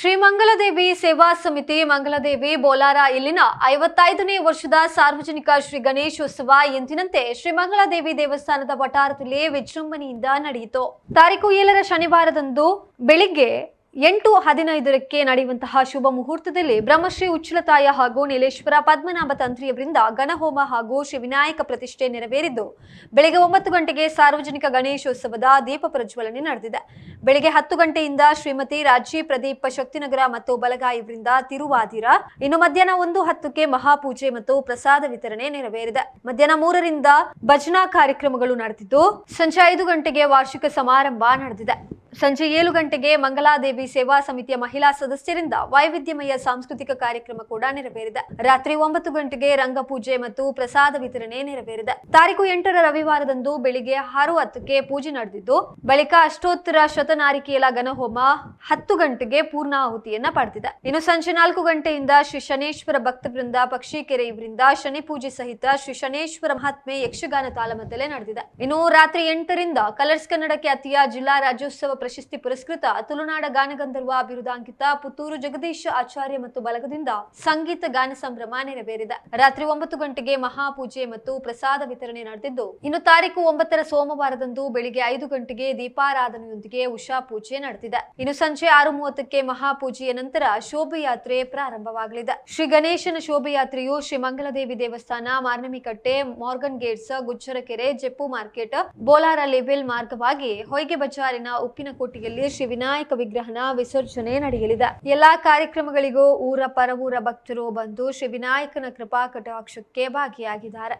ಶ್ರೀ ಮಂಗಲದೇವಿ ಸೇವಾ ಸಮಿತಿ ಮಂಗಲದೇವಿ ಬೋಲಾರ ಇಲ್ಲಿನ ಐವತ್ತೈದನೇ ವರ್ಷದ ಸಾರ್ವಜನಿಕ ಶ್ರೀ ಗಣೇಶೋತ್ಸವ ಎಂದಿನಂತೆ ಶ್ರೀ ಮಂಗಳದೇವಿ ದೇವಸ್ಥಾನದ ವಟಾರದಲ್ಲಿ ವಿಜೃಂಭಣೆಯಿಂದ ನಡೆಯಿತು. ತಾರೀಕು ಏಳರ ಶನಿವಾರದಂದು ಬೆಳಿಗ್ಗೆ ಎಂಟು ಹದಿನೈದರಕ್ಕೆ ನಡೆಯುವಂತಹ ಶುಭ ಮುಹೂರ್ತದಲ್ಲಿ ಬ್ರಹ್ಮಶ್ರೀ ಉಚ್ಚಲತಾಯ ಹಾಗೂ ನೀಲೇಶ್ವರ ಪದ್ಮನಾಭ ತಂತ್ರಿಯವರಿಂದ ಗಣಹೋಮ ಹಾಗೂ ಶ್ರೀ ವಿನಾಯಕ ಪ್ರತಿಷ್ಠೆ ನೆರವೇರಿದ್ದು, ಬೆಳಗ್ಗೆ ಒಂಬತ್ತು ಗಂಟೆಗೆ ಸಾರ್ವಜನಿಕ ಗಣೇಶೋತ್ಸವದ ದೀಪ ಪ್ರಜ್ವಲನೆ ನಡೆದಿದೆ. ಬೆಳಗ್ಗೆ ಹತ್ತು ಗಂಟೆಯಿಂದ ಶ್ರೀಮತಿ ರಾಜಿ ಪ್ರದೀಪ್ ಶಕ್ತಿನಗರ ಮತ್ತು ಬಲಗಾಯಿವರಿಂದ ತಿರುವಾದಿರ, ಇನ್ನು ಮಧ್ಯಾಹ್ನ ಒಂದು ಹತ್ತಕ್ಕೆ ಮಹಾಪೂಜೆ ಮತ್ತು ಪ್ರಸಾದ ವಿತರಣೆ ನೆರವೇರಿದೆ. ಮಧ್ಯಾಹ್ನ ಮೂರರಿಂದ ಭಜನಾ ಕಾರ್ಯಕ್ರಮಗಳು ನಡೆದಿದ್ದು, ಸಂಜೆ ಐದು ಗಂಟೆಗೆ ವಾರ್ಷಿಕ ಸಮಾರಂಭ ನಡೆದಿದೆ. ಸಂಜೆ ಏಳು ಗಂಟೆಗೆ ಮಂಗಲಾದೇವಿ ಸೇವಾ ಸಮಿತಿಯ ಮಹಿಳಾ ಸದಸ್ಯರಿಂದ ವೈವಿಧ್ಯಮಯ ಸಾಂಸ್ಕೃತಿಕ ಕಾರ್ಯಕ್ರಮ ಕೂಡ ನೆರವೇರಿದೆ. ರಾತ್ರಿ ಒಂಬತ್ತು ಗಂಟೆಗೆ ರಂಗಪೂಜೆ ಮತ್ತು ಪ್ರಸಾದ ವಿತರಣೆ ನೆರವೇರಿದೆ. ತಾರೀಕು ಎಂಟರ ರವಿವಾರದಂದು ಬೆಳಿಗ್ಗೆ ಆರು ಹತ್ತಕ್ಕೆ ಪೂಜೆ ನಡೆದಿದ್ದು, ಬಳಿಕ ಅಷ್ಟೋತ್ತರ ಶತನಾರಿಕೆಯಲ ಘನಹೋಮ ಹತ್ತು ಗಂಟೆಗೆ ಪೂರ್ಣಾಹುತಿಯನ್ನ ಪಡೆದಿದೆ. ಇನ್ನು ಸಂಜೆ ನಾಲ್ಕು ಗಂಟೆಯಿಂದ ಶ್ರೀ ಶನೇಶ್ವರ ಭಕ್ತ ವೃಂದ ಪಕ್ಷಿಕೆರೆ ಇವರಿಂದ ಶನಿ ಪೂಜೆ ಸಹಿತ ಶ್ರೀ ಶನೇಶ್ವರ ಮಹಾತ್ಮೆ ಯಕ್ಷಗಾನ ತಾಲಮದಲ್ಲೇ ನಡೆದಿದೆ. ಇನ್ನು ರಾತ್ರಿ ಎಂಟರಿಂದ ಕಲರ್ಸ್ ಕನ್ನಡ ಖ್ಯಾತಿಯ ಜಿಲ್ಲಾ ರಾಜ್ಯೋತ್ಸವ ಪ್ರಶಸ್ತಿ ಪುರಸ್ಕೃತ ತುಳುನಾಡ ಗಾನಗಂಧರ್ವ ಬಿರುದಾಂಕಿತ ಪುತ್ತೂರು ಜಗದೀಶ್ ಆಚಾರ್ಯ ಮತ್ತು ಬಲಗದಿಂದ ಸಂಗೀತ ಗಾನ ಸಂಭ್ರಮ ನೆರವೇರಿದೆ. ರಾತ್ರಿ ಒಂಬತ್ತು ಗಂಟೆಗೆ ಮಹಾಪೂಜೆ ಮತ್ತು ಪ್ರಸಾದ ವಿತರಣೆ ನಡೆದಿದ್ದು, ಇನ್ನು ತಾರೀಕು ಒಂಬತ್ತರ ಸೋಮವಾರದಂದು ಬೆಳಿಗ್ಗೆ ಐದು ಗಂಟೆಗೆ ದೀಪಾರಾಧನೆಯೊಂದಿಗೆ ಉಷಾ ಪೂಜೆ ನಡೆದಿದೆ. ಇನ್ನು ಸಂಜೆ ಆರು ಮೂವತ್ತಕ್ಕೆ ಮಹಾಪೂಜೆಯ ನಂತರ ಶೋಭಯಾತ್ರೆ ಪ್ರಾರಂಭವಾಗಲಿದೆ. ಶ್ರೀ ಗಣೇಶನ ಶೋಭಯಾತ್ರೆಯು ಶ್ರೀ ಮಂಗಲದೇವಿ ದೇವಸ್ಥಾನ, Marnamikatte, Morgan Gates, Gujjarakere, Jeppu market, Bolara level ಮಾರ್ಗವಾಗಿ ಹೊಯ್ಗೆ ಬಜಾರಿನ ಉಪ್ಪಿನಕೋಟೆಯಲ್ಲಿ ಶ್ರೀ ವಿನಾಯಕ ವಿಗ್ರಹನ ವಿಸರ್ಜನೆ ನಡೆಯಲಿದೆ. ಎಲ್ಲಾ ಕಾರ್ಯಕ್ರಮಗಳಿಗೂ ಊರ ಪರವೂರ ಭಕ್ತರು ಬಂದು ಶ್ರೀ ವಿನಾಯಕನ ಕೃಪಾ ಕಟಾಕ್ಷಕ್ಕೆ ಭಾಗಿಯಾಗಿದ್ದಾರೆ.